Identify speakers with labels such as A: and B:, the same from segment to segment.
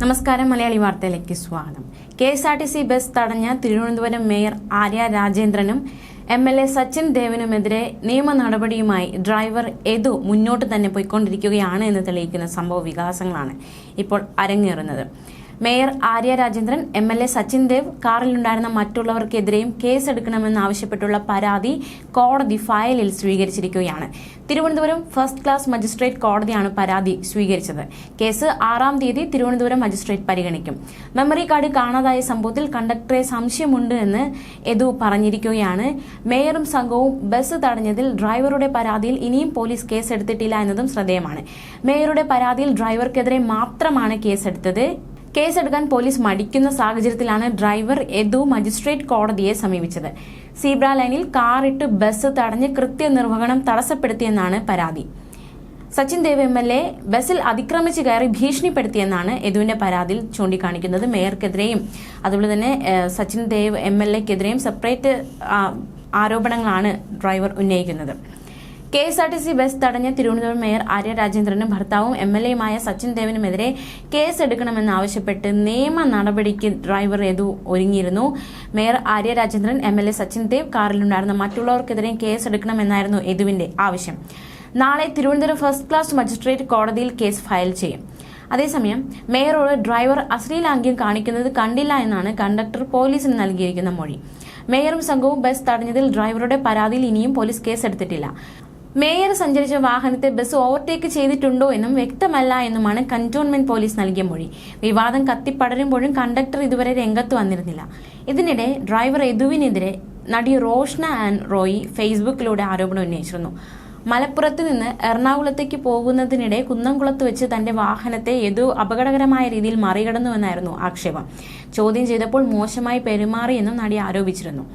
A: നമസ്കാരം മലയാളി വാർത്തയിലേക്ക് സ്വാഗതം. K S R T C bus തടഞ്ഞ തിരുവനന്തപുരം മേയർ ആര്യ രാജേന്ദ്രനും എം എൽ എ സച്ചിൻ ദേവിനുമെതിരെ നിയമ നടപടിയുമായി ഡ്രൈവർ എതു മുന്നോട്ട് തന്നെ പോയിക്കൊണ്ടിരിക്കുകയാണ് എന്ന് തെളിയിക്കുന്ന സംഭവ വികാസങ്ങളാണ് ഇപ്പോൾ അരങ്ങേറുന്നത്. Mayor Arya Rajendran M L A Sachin Dev കാറിലുണ്ടായിരുന്ന മറ്റുള്ളവർക്കെതിരെയും കേസെടുക്കണമെന്നാവശ്യപ്പെട്ടുള്ള പരാതി കോടതി ഫയലിൽ സ്വീകരിച്ചിരിക്കുകയാണ്. തിരുവനന്തപുരം ഫസ്റ്റ് ക്ലാസ് മജിസ്ട്രേറ്റ് കോടതിയാണ് പരാതി സ്വീകരിച്ചത്. കേസ് ആറാം തീയതി തിരുവനന്തപുരം മജിസ്ട്രേറ്റ് പരിഗണിക്കും. മെമ്മറി കാർഡ് കാണാതായ സംഭവത്തിൽ കണ്ടക്ടറെ സംശയമുണ്ട് എന്ന് എതു പറഞ്ഞിരിക്കുകയാണ്. മേയറും സംഘവും ബസ് തടഞ്ഞതിൽ ഡ്രൈവറുടെ പരാതിയിൽ ഇനിയും പോലീസ് കേസെടുത്തിട്ടില്ല എന്നതും ശ്രദ്ധേയമാണ്. മേയറുടെ പരാതിയിൽ ഡ്രൈവർക്കെതിരെ മാത്രമാണ് കേസെടുത്തത്. കേസെടുക്കാൻ പോലീസ് മടിക്കുന്ന സാഹചര്യത്തിലാണ് ഡ്രൈവർ യദു മജിസ്ട്രേറ്റ് കോടതിയെ സമീപിച്ചത്. സീബ്ര ലൈനിൽ കാറിട്ട് ബസ് തടഞ്ഞ് കൃത്യനിർവഹണം തടസ്സപ്പെടുത്തിയെന്നാണ് പരാതി. Sachin Dev M L A ബസ്സിൽ അതിക്രമിച്ച് കയറി ഭീഷണിപ്പെടുത്തിയെന്നാണ് യദുവിന്റെ പരാതിയിൽ ചൂണ്ടിക്കാണിക്കുന്നത് മേയർക്കെതിരെയും അതുപോലെ തന്നെ സച്ചിൻ ദേവ് എം എൽ എക്കെതിരെയും സെപ്പറേറ്റ് ആരോപണങ്ങളാണ് ഡ്രൈവർ ഉന്നയിക്കുന്നത്. K S R T C bus തടഞ്ഞ തിരുവനന്തപുരം മേയർ ആര്യ രാജേന്ദ്രനും ഭർത്താവും എം എൽ എയുമായ സച്ചിൻ ദേവനുമെതിരെ കേസ് എടുക്കണമെന്നാവശ്യപ്പെട്ട് നിയമ നടപടിക്ക് driver Yadu ഒരുങ്ങിയിരുന്നു. Mayor Arya Rajendran M L A Sachin Dev കാറിലുണ്ടായിരുന്ന മറ്റുള്ളവർക്കെതിരെ കേസ് എടുക്കണമെന്നായിരുന്നു യദുവിന്റെ ആവശ്യം. നാളെ തിരുവനന്തപുരം ഫസ്റ്റ് ക്ലാസ് മജിസ്ട്രേറ്റ് കോടതിയിൽ കേസ് ഫയൽ ചെയ്യും. അതേസമയം മേയറോട് ഡ്രൈവർ അശ്ലീലാംഗ്യം കാണിക്കുന്നത് കണ്ടില്ല എന്നാണ് കണ്ടക്ടർ പോലീസിന് നൽകിയിരിക്കുന്ന മൊഴി. മേയറും സംഘവും ബസ് തടഞ്ഞതിൽ ഡ്രൈവറുടെ പരാതിയിൽ ഇനിയും പോലീസ് കേസെടുത്തിട്ടില്ല. മേയർ സഞ്ചരിച്ച വാഹനത്തെ ബസ് ഓവർടേക്ക് ചെയ്തിട്ടുണ്ടോ എന്നും വ്യക്തമല്ല എന്നുമാണ് കന്റോൺമെന്റ് പോലീസ് നൽകിയ മൊഴി. വിവാദം കത്തിപ്പടരുമ്പോഴും കണ്ടക്ടർ ഇതുവരെ രംഗത്ത് വന്നിരുന്നില്ല. ഇതിനിടെ ഡ്രൈവർ യദുവിനെതിരെ നടി റോഷ്ന ആൻഡ് റോയി ഫേസ്ബുക്കിലൂടെ ആരോപണം ഉന്നയിച്ചിരുന്നു. മലപ്പുറത്ത് നിന്ന് എറണാകുളത്തേക്ക് പോകുന്നതിനിടെ കുന്നംകുളത്ത് വെച്ച് തന്റെ വാഹനത്തെ യദു അപകടകരമായ രീതിയിൽ മറികടന്നുവെന്നായിരുന്നു ആക്ഷേപം. ചോദ്യം ചെയ്തപ്പോൾ മോശമായി പെരുമാറിയെന്നും നടി ആരോപിച്ചിരുന്നു.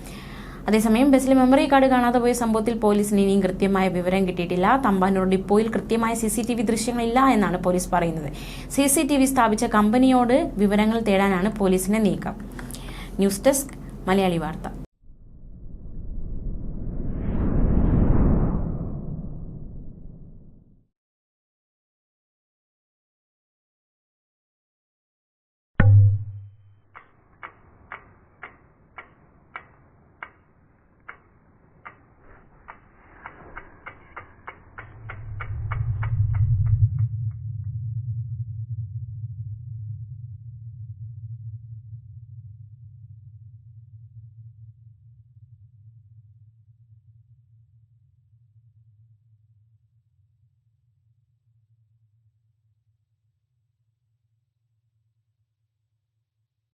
A: അതേസമയം ബസ്സിലെ മെമ്മറി കാർഡ് കാണാതെ പോയ സംഭവത്തിൽ പോലീസിന് ഇനിയും കൃത്യമായ വിവരം കിട്ടിയിട്ടില്ല. തമ്പാനൂർ ഡിപ്പോയിൽ കൃത്യമായ സി സി ടി വി ദൃശ്യങ്ങളില്ല എന്നാണ് പോലീസ് പറയുന്നത്. സി സി ടി വി സ്ഥാപിച്ച കമ്പനിയോട് വിവരങ്ങൾ തേടാനാണ് പോലീസിന്റെ നീക്കം. ന്യൂസ് ഡെസ്ക് മലയാളി വാർത്ത.